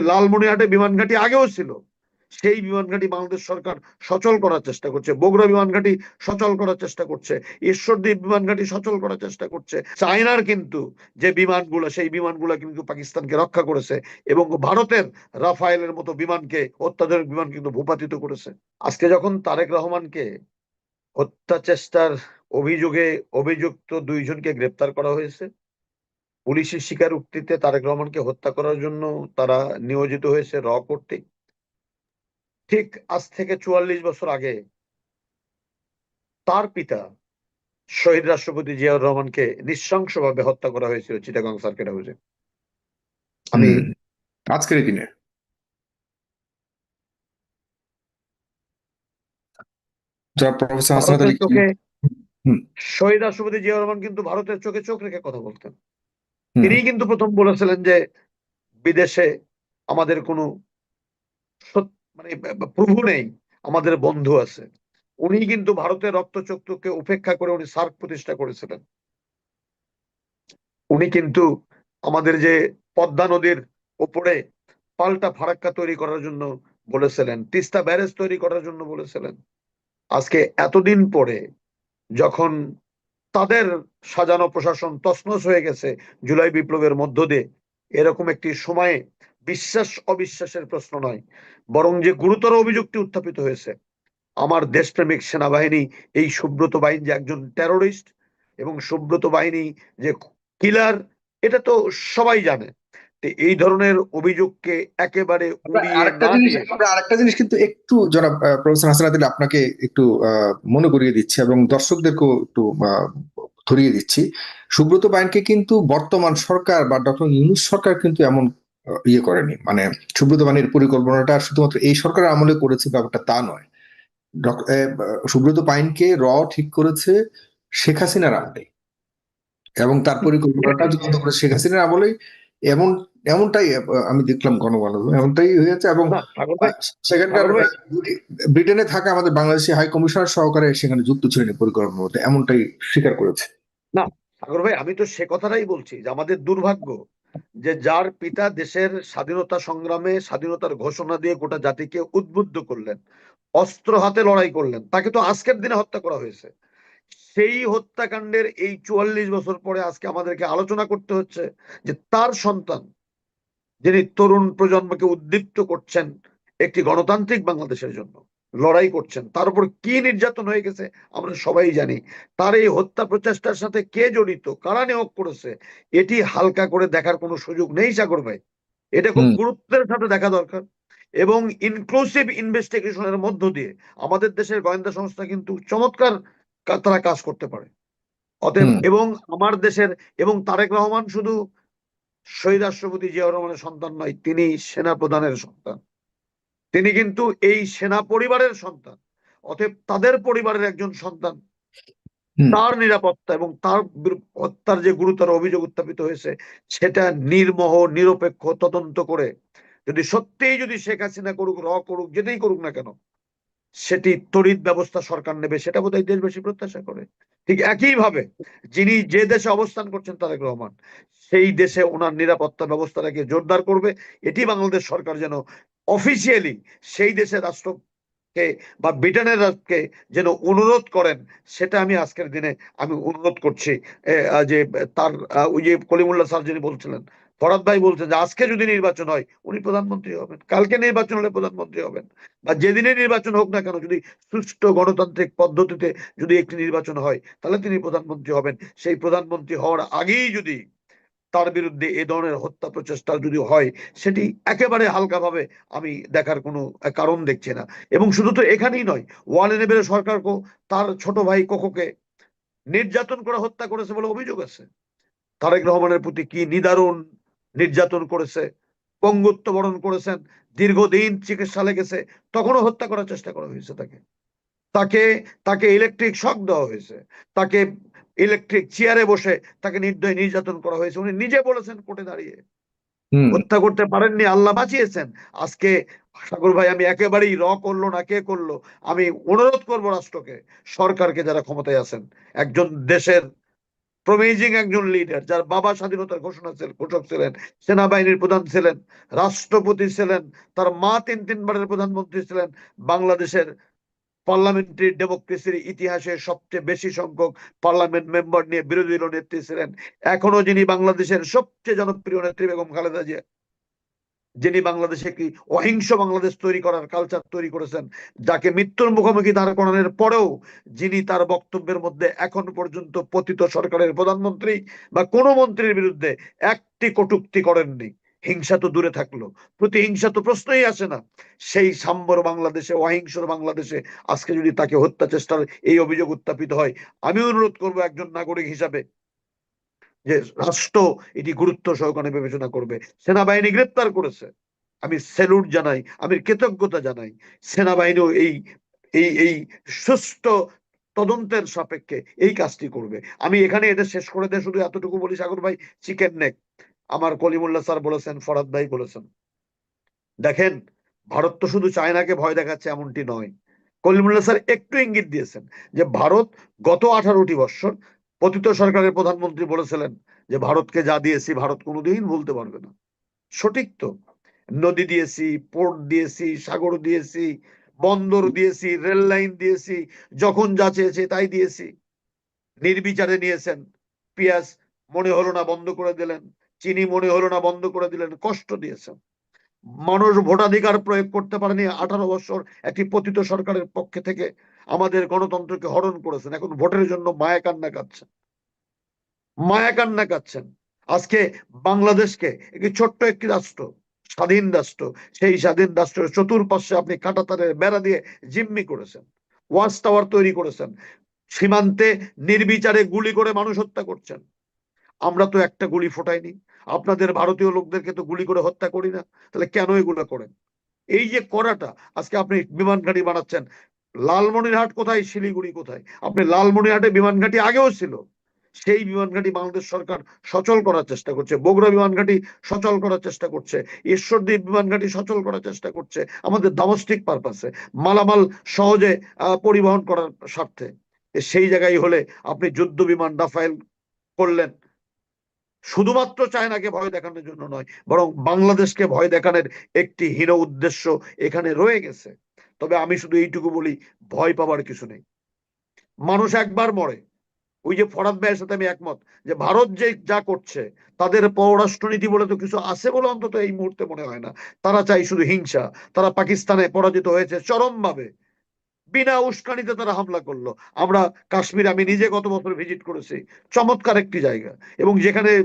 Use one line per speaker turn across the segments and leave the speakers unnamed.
লালমনিরহাটে বিমান ঘাঁটি আগেও ছিল। সেই বিমান ঘাঁটি বাংলাদেশ সরকার সচল করার চেষ্টা করছে। বগুড়া বিমান ঘাঁটি সচল করার চেষ্টা করছে। ঈশ্বরদীপ বিমান ঘাঁটি সচল করার চেষ্টা করছে। চায়নার কিন্তু যে বিমানগুলো, সেই বিমানগুলো কিন্তু পাকিস্তানকে রক্ষা করেছে এবং ভারতের রাফায়েলের মতো বিমানকে, অত্যাধুনিক বিমান কিন্তু ভূপাতিত করেছে। আজকে যখন তারেক রহমানকে হত্যা চেষ্টার অভিযোগে অভিযুক্ত দুইজনকে গ্রেপ্তার করা হয়েছে পুলিশের স্বীকারোক্তিতে তারেক রহমানকে হত্যা করার জন্য তারা নিয়োজিত হয়েছে র কর্তৃক। ঠিক আজ থেকে চুয়াল্লিশ বছর আগে তার পিতা শহীদ রাষ্ট্রপতি জিয়াউর রহমানকে নৃশংসভাবে হত্যা করা হয়েছিল চিটাগাং সার্কিট হাউসে। আমি
আজকের দিনে।
শহীদ রাষ্ট্রপতি জিয়াউর রহমান কিন্তু ভারতের চোখে চোখ রেখে কথা বলতেন। তিনি কিন্তু প্রথম বলেছিলেন যে বিদেশে আমাদের কোনো মানে প্রভু নেই, আমাদের বন্ধু আছে। উনি কিন্তু ভারতের রক্তচক্ষুকে উপেক্ষা করে উনি সার্ক প্রতিষ্ঠা করেছিলেন। উনি কিন্তু আমাদের যে পদ্মা নদীর ওপরে পাল্টা ফারাক্কা তৈরি করার জন্য বলেছিলেন, তিস্তা ব্যারেজ তৈরি করার জন্য বলেছিলেন। আজকে এতদিন পরে যখন তাদের সাজানো প্রশাসন তছনছ হয়ে গেছে জুলাই বিপ্লবের মধ্য দিয়ে। এরকম একটি সময়ে বিশ্বাস অবিশ্বাসের প্রশ্ন নয়, বরং যে গুরুতর অভিযোগটি উত্থাপিত হয়েছে। আমার দেশপ্রেমিক সেনাবাহিনী, এই সুব্রত বাহিনী যে একজন টেরোরিস্ট এবং সুব্রত বাহিনী যে কিলার এটা তো সবাই জানে। এই ধরনের অভিযোগকে একেবারে
আরেকটা জিনিস আমরা আরেকটা জিনিস কিন্তু একটু জনাব প্রফেসর হাসনাত আলী আপনাকে একটু মনে করিয়ে দিচ্ছি এবং দর্শকদেরকেও একটু ধরিয়ে দিচ্ছি। সুব্রত বাইনকে কিন্তু বর্তমান সরকার বা ডক্টর ইউনুস সরকার কিন্তু এমন ইয়ে করেনি। মানে সুব্রত বাহিনীর পরিকল্পনাটা শুধুমাত্র এই সরকার আমলে করেছে ব্যাপারটা তা নয়। সুব্রত পাইনকে র ঠিক করেছে শেখ হাসিনার আমলে এবং তার পরিকল্পনাটা যুগান্ত করে শেখ হাসিনার আমলে এমন এমনটাই আমি দেখলাম গণমাধ্যমে এমনটাই হয়েছে এবং সেখানকার ব্রিটেনে থাকা আমাদের বাংলাদেশি হাই কমিশনার সহকারে সেখানে যুক্ত ছিলেন পরিকল্পনার মধ্যে এমনটাই স্বীকার করেছে।
না সাগর ভাই আমি তো সে কথাটাই বলছি যে আমাদের দুর্ভাগ্য যে যার পিতা দেশের স্বাধীনতা সংগ্রামে স্বাধীনতার ঘোষণা দিয়ে গোটা জাতিকে উদ্বুদ্ধ করলেন অস্ত্র হাতে লড়াই করলেন তাকে তো আজকের দিনে হত্যা করা হয়েছে। সেই হত্যাকাণ্ডের এই চুয়াল্লিশ বছর পরে আজকে আমাদেরকে আলোচনা করতে হচ্ছে যে তার সন্তান যিনি তরুণ প্রজন্মকে উদ্দীপ্ত করছেন একটি গণতান্ত্রিক বাংলাদেশের জন্য লড়াই করছেন তার উপর কি নির্যাতন হয়ে গেছে আমরা সবাই জানি। তার এই হত্যা প্রচেষ্টার সাথে কে জড়িত কারা নিয়োগ করেছে এটি হালকা করে দেখার কোনো সুযোগ নেই সাগর ভাই। এটা খুব গুরুত্বের সাথে দেখা দরকার। এবং ইনক্লুসিভ ইনভেস্টিগেশনের মধ্য দিয়ে আমাদের দেশের গোয়েন্দা সংস্থা কিন্তু চমৎকার তারা কাজ করতে পারে। অতএব এবং আমার দেশের এবং তারেক রহমান শুধু শহীদ রাষ্ট্রপতি জিয়াউর রহমানের সন্তান নয় তিনি সেনা প্রধানের সন্তান। তিনি কিন্তু এই সেনা পরিবারের সন্তান। অতএব তাদের পরিবারের একজন সন্তান। তার নিরাপত্তা এবং তার হত্যার যে গুরুতর অভিযোগ উত্থাপিত হয়েছে সেটা নির্মহ নিরপেক্ষ তদন্ত করে যদি সত্যিই যদি শেখ হাসিনা করুক র করুক যেটাই করুক না কেন সেটি তড়িৎ ব্যবস্থা সরকার নেবে, সেটা বোধহয় দেশবাসী প্রত্যাশা করে। ঠিক একইভাবে যিনি যে দেশে অবস্থান করছেন তারেক রহমান, সেই দেশে ওনার নিরাপত্তা ব্যবস্থাটাকে জোরদার করবে। এটি বাংলাদেশ সরকার যেন অফিসিয়ালি সেই দেশের রাষ্ট্রকে বা ব্রিটেনের রাষ্ট্রকে যেন অনুরোধ করেন, সেটা আমি আজকের দিনে আমি অনুরোধ করছি। যে তার ওই যে কলিমুল্লাহ স্যার যিনি বলছিলেন ফরাদ ভাই বলছেন যে, আজকে যদি নির্বাচন হয়, উনি প্রধানমন্ত্রী হবেন। কালকে নির্বাচন হলে প্রধানমন্ত্রী হবেন। বা যেদিনে নির্বাচন হোক না কেন, যদি সুষ্ঠু গণতান্ত্রিক পদ্ধতিতে যদি একটি নির্বাচন হয়, তাহলে তিনি প্রধানমন্ত্রী হবেন। সেই প্রধানমন্ত্রী হওয়ার আগেই যদি তার বিরুদ্ধে এ ধরনের হত্যা প্রচেষ্টা যদি হয়, সেটি একেবারে হালকাভাবে আমি দেখার কোনো কারণ দেখছি না। এবং শুধু তো এখানেই নয় ওয়াল এনেবের সরকারকেও তার ছোট ভাই কোকোকে নির্যাতন করে হত্যা করেছে বলে অভিযোগ আছে। তারেক রহমানের প্রতি কি নিদারুণ নির্যাতন করেছে পঙ্গুত্ব বরণ করেছেন দীর্ঘদিন চিকিৎসা লেগেছে তখনও হত্যা করার চেষ্টা করা হয়েছে তাকে। তাকে তাকে ইলেকট্রিক শক দেওয়া হয়েছে। তাকে ইলেকট্রিক চেয়ারে বসে তাকে নির্দয় নির্যাতন করা হয়েছে। উনি নিজে বলেছেন কোর্টে দাঁড়িয়ে। হত্যা করতে পারেননি আল্লাহ বাঁচিয়েছেন। আজকে সাগর ভাই আমি একেবারেই র করল না কে করল আমি অনুরোধ করব রাষ্ট্রকে সরকারকে যারা ক্ষমতায় আছেন একজন দেশের প্রমেজিং একজন লিডার যার বাবা স্বাধীনতার ঘোষণা ছিলেন ঘোষক ছিলেন, সেনাবাহিনীর প্রধান ছিলেন, রাষ্ট্রপতি ছিলেন, তার মা তিন তিনবারের প্রধানমন্ত্রী ছিলেন, বাংলাদেশের পার্লামেন্টারি ডেমোক্রেসির ইতিহাসে সবচেয়ে বেশি সংখ্যক পার্লামেন্ট মেম্বার নিয়ে বিরোধী দল নেত্রী ছিলেন। এখনও যিনি বাংলাদেশের সবচেয়ে জনপ্রিয় নেত্রী বেগম খালেদা জিয়া। যিনি বাংলাদেশে কি অহিংস বাংলাদেশ তৈরি করার কালচার তৈরি করেছেন, যাকে মৃত্যুর মুখোমুখি দাঁড় করানোর পরেও যিনি তার বক্তব্যের মধ্যে এখন পর্যন্ত পতিত সরকারের প্রধানমন্ত্রী বা কোনো মন্ত্রীর বিরুদ্ধে একটি কটূক্তি করেননি। হিংসা তো দূরে থাকল। প্রতিহিংসা তো প্রশ্নই আসে না। সেই সাম্বর বাংলাদেশে, অহিংসর বাংলাদেশে আজকে যদি তাকে হত্যা চেষ্টার এই অভিযোগ উত্থাপিত হয়, আমি অনুরোধ করব একজন নাগরিক হিসাবে যে রাষ্ট্র এটি গুরুত্ব সহকারে বিবেচনা করবে। সেনাবাহিনী গ্রেপ্তার করেছে। আমি স্যালুট জানাই, আমি কৃতজ্ঞতা জানাই। সেনাবাহিনীও এই এই এই সুস্থ তদন্তের সাপেক্ষে এই কাজটি করবে। আমি এখানে এটা শেষ করে দিয়ে শুধু এতটুকু বলি, সাগর ভাই, চিকেন নেক। আমার কলিমুল্লাহ স্যার বলেছেন, ফরাদ ভাই বলেছেন। দেখেন, ভারত তো শুধু চায়নাকে ভয় দেখাচ্ছে, এমনটি নয়। কলিমুল্লাহ স্যার একটু ইঙ্গিত দিয়েছেন যে, ভারত গত আঠারোটি বৎসর পতিত সরকারের প্রধানমন্ত্রী বলেছিলেন যে, ভারতকে যা দিয়েছি, ভারত কোনোদিন ভুলতে পারবে না। সঠিক তো। নদী দিয়েছি, পোর্ট দিয়েছি, সাগর দিয়েছি, বন্দর দিয়েছি, রেল লাইন দিয়েছি, যখন যা চেয়েছে তাই দিয়েছি। নির্বিচারে নিয়েছেন। পেঁয়াজ মনে হলো না বন্ধ করে দিলেন, চিনি মনে হলো না বন্ধ করে দিলেন, কষ্ট দিয়েছেন। মানুষ ভোটাধিকার প্রয়োগ করতে পারেনি আঠারো বছর একটি পতিত সরকারের পক্ষে থেকে। আমাদের গণতন্ত্রকে হরণ করেছেন। এখন ভোটের জন্য মায়া কান্না কাঁদছেন। মায়া কান্না কাঁদছেন। আজকে বাংলাদেশকে একটি ছোট্ট একটি রাষ্ট্র, স্বাধীন রাষ্ট্র, সেই স্বাধীন রাষ্ট্রের চতুর্পাশে আপনি কাটাতারের বেড়া দিয়ে জিম্মি করেছেন। ওয়াচ টাওয়ার তৈরি করেছেন। সীমান্তে নির্বিচারে গুলি করে মানুষ হত্যা করছেন। আমরা তো একটা গুলি ফোটাইনি। আপনাদের ভারতীয় লোকদেরকে তো গুলি করে হত্যা করি না। তাহলে কেন এগুলো করেন? এই যে করাটা, আজকে আপনি বিমান ঘাঁটি বানাচ্ছেন লালমনিরহাট কোথায়, শিলিগুড়ি কোথায়? আপনি লালমনিরহাটে বিমান ঘাঁটি আগেও ছিল। সেই বিমান ঘাঁটি বাংলাদেশ সরকার সচল করার চেষ্টা করছে। বগুড়া বিমান ঘাঁটি সচল করার চেষ্টা করছে। ঈশ্বরদীপ বিমান ঘাঁটি সচল করার চেষ্টা করছে। আমাদের ডোমেস্টিক পারপাসে মালামাল সহজে পরিবহন করার স্বার্থে। সেই জায়গায় হলে আপনি যুদ্ধ বিমান রাফায়েল করলেন। শুধুমাত্র চায়নাকে ভয় দেখানোর জন্য নয়, বরং বাংলাদেশকে ভয় দেখানোর একটি হীন উদ্দেশ্য এখানে রয়ে গেছে। তবে আমি শুধু এইটুকু বলি, ভয় পাবার কিছু নেই। মানুষ একবার মরে। ওই যে ফরাদ ভাইয়ের সাথে আমি একমত যে ভারত যে যা করছে, তাদের পররাষ্ট্রনীতি বলে তো কিছু আছে বলে অন্তত এই মুহূর্তে মনে হয় না। তারা চাই শুধু হিংসা। তারা পাকিস্তানে পরাজিত হয়েছে চরমভাবে। বিনা উস্কানিতে তারা হামলা করল। আমরা কাশ্মীর আমি নিজে গত বছর ভিজিট করেছি। চমৎকার একটি জায়গা। এবং যেখানে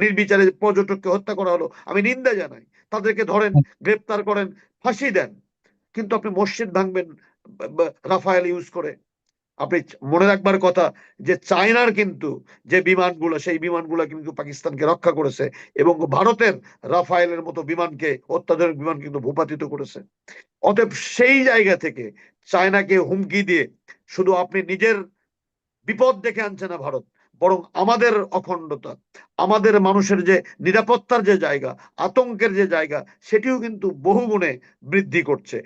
নির্বিচারে পর্যটককে হত্যা করা হলো, আমি নিন্দা জানাই। তাদেরকে ধরেন, গ্রেপ্তার করেন, ফাঁসি দেন। কিন্তু আপনি মসজিদ ভাঙবেন রাফায়েল ইউজ করে। আপনি মনে রাখবার কথা যে চায়নার কিন্তু যে বিমানগুলো, সেই বিমানগুলো কিন্তু পাকিস্তানকে রক্ষা করেছে এবং ভারতের রাফায়েলের মতো বিমানকে, অত্যাধুনিক বিমান কিন্তু ভূপাতিত করেছে। অতএব সেই জায়গা থেকে চায়নাকে হুমকি দিয়ে শুধু আপনি নিজের বিপদ দেখে আনছে না ভারত, বরং আমাদের অখণ্ডতা, আমাদের মানুষের যে নিরাপত্তার যে জায়গা, আতঙ্কের যে জায়গা, সেটিও কিন্তু বহুগুণে বৃদ্ধি করছে।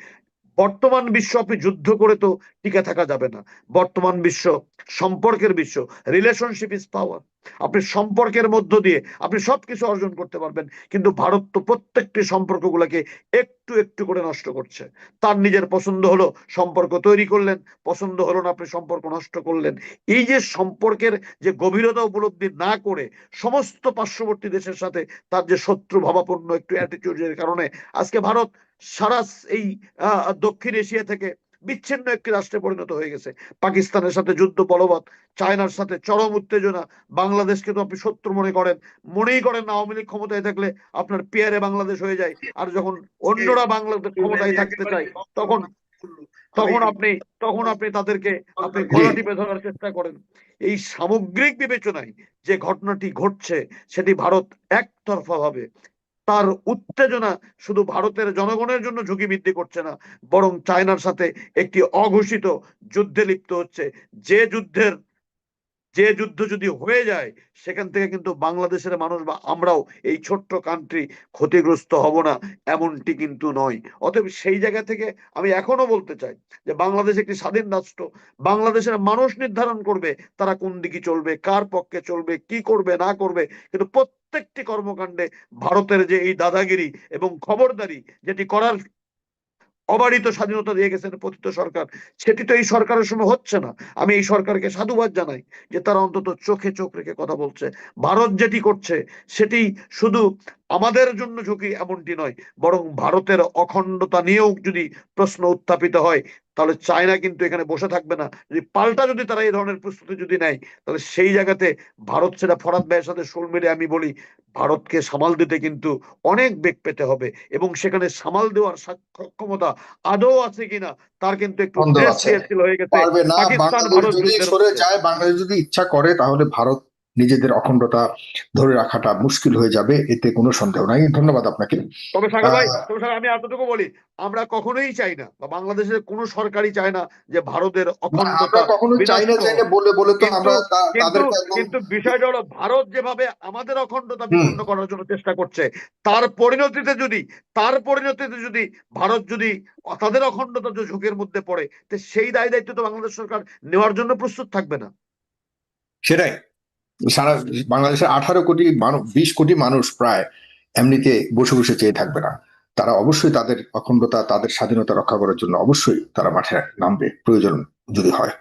বর্তমান বিশ্ব আপনি যুদ্ধ করে তো টিকে থাকা যাবে না। বর্তমান বিশ্ব, সম্পর্কের বিশ্ব রিলেশনশিপ ইজ পাওয়ার আপনি সম্পর্কের মধ্য দিয়ে আপনি সবকিছু অর্জন করতে পারবেন, কিন্তু ভারত তো প্রত্যেকটি সম্পর্কগুলোকে একটু একটু করে নষ্ট করছে। তার নিজের পছন্দ হলো সম্পর্ক তৈরি করলেন, পছন্দ হলো না আপনি সম্পর্ক নষ্ট করলেন। এই যে সম্পর্কের যে গভীরতা উপলব্ধি না করে সমস্ত পার্শ্ববর্তী দেশের সাথে তার যে শত্রু ভাবাপন্ন একটু অ্যাটিটিউডের কারণে আজকে ভারত সারা এই দক্ষিণ এশিয়া থেকে বিচ্ছিন্ন একটি রাষ্ট্রে পরিণত হয়ে গেছে। পাকিস্তানের সাথে যুদ্ধ, বলবৎ। চায়নার সাথে চরম উত্তেজনা। বাংলাদেশকে তো আপনি শত্রু মনে করেন। মনেই করেন না, আওয়ামী লীগ ক্ষমতায় থাকলে আপনার পেয়ারে বাংলাদেশ হয়ে যায়। আর যখন অন্যরা বাংলাদেশ ক্ষমতায় থাকতে চায়, তখন তখন আপনি তখন আপনি তাদেরকে, আপনি গলা টিপে ধরার চেষ্টা করেন। এই সামগ্রিক বিবেচনায় যে ঘটনাটি ঘটছে, সেটি ভারত একতরফা ভাবে তার উত্তেজনা শুধু ভারতের জনগণের জন্য ঝুঁকি বৃদ্ধি করছে না, বরং চায়নার সাথে একটি অঘোষিত যুদ্ধে লিপ্ত হচ্ছে। যে যুদ্ধের যে যুদ্ধ যদি হয়ে যায়, সেখান থেকে কিন্তু বাংলাদেশের মানুষ বা আমরাও এই ছোট্ট কান্ট্রি ক্ষতিগ্রস্ত হব না, এমনটি কিন্তু নয়। অতএব সেই জায়গা থেকে আমি এখনও বলতে চাই যে বাংলাদেশ একটি স্বাধীন রাষ্ট্র। বাংলাদেশের মানুষ নির্ধারণ করবে তারা কোন দিকে চলবে, কার পক্ষে চলবে, কি করবে, না করবে। কিন্তু প্রত্যেকটি কর্মকাণ্ডে ভারতের যে এই দাদাগিরি এবং খবরদারি যেটি করার অবারিত স্বাধীনতা দিয়ে গেছেন পতিত সরকার। সেটি তো এই সরকারের সময় হচ্ছে না। আমি এই সরকারকে সাধুবাদ জানাই যে তারা অন্তত চোখে চোখ রেখে কথা বলছে। ভারত যেটি করছে, সেটি শুধু আমাদের জন্য ঝুঁকি এমনটি নয়, বরং ভারতের অখণ্ডতা নিয়েও যদি প্রশ্ন উত্থাপিত হয় তাহলে চায়না কিন্তু এখানে বসে থাকবে না। যদি পাল্টা যদি তারা এই ধরনের প্রস্তুতি যদি নেয় তাহলে সেই জায়গাতে ভারত সেটা ফরাদ ভাইয়ের সাথে সুর মেরে আমি বলি ভারতকে সামাল দিতে কিন্তু অনেক বেগ পেতে হবে এবং সেখানে সামাল দেওয়ার সক্ষমতা আদৌ আছে কিনা তার কিন্তু একটু হয়ে গেছে। পাকিস্তান ভারত
সরে যায় বাংলাদেশ যদি ইচ্ছা করে তাহলে ভারত নিজেদের অখণ্ডতা ধরে রাখাটা মুশকিল হয়ে যাবে এতে কোনো সন্দেহ নাই। ধন্যবাদ আপনাকে।
তবে সাগর ভাই তবে সাগর আমি এতটুকু বলি আমরা কখনোই চাই না বা বাংলাদেশের কোনো সরকারই চায় না যে ভারতের অখণ্ডতা
কখনো চাই না চাই না বলে বলে তো
কিন্তু-
আমরা
কিন্তু বিষয়টা হলো ভারত যেভাবে আমাদের অখণ্ডতা বিপন্ন করার জন্য চেষ্টা করছে তার পরিণতিতে যদি তার পরিণতিতে যদি ভারত যদি তাদের অখণ্ডতা যে ঝুঁকির মধ্যে পড়ে তো সেই দায় দায়িত্ব তো বাংলাদেশ সরকার নেওয়ার জন্য প্রস্তুত থাকবে না।
সেটাই। সারা বাংলাদেশের আঠারো কোটি বিশ কোটি মানুষ প্রায় এমনিতে বসে বসে চেয়ে থাকবে না। তারা অবশ্যই তাদের অখণ্ডতা, তাদের স্বাধীনতা রক্ষা করার জন্য অবশ্যই তারা মাঠে নামবে, প্রয়োজন যদি হয়।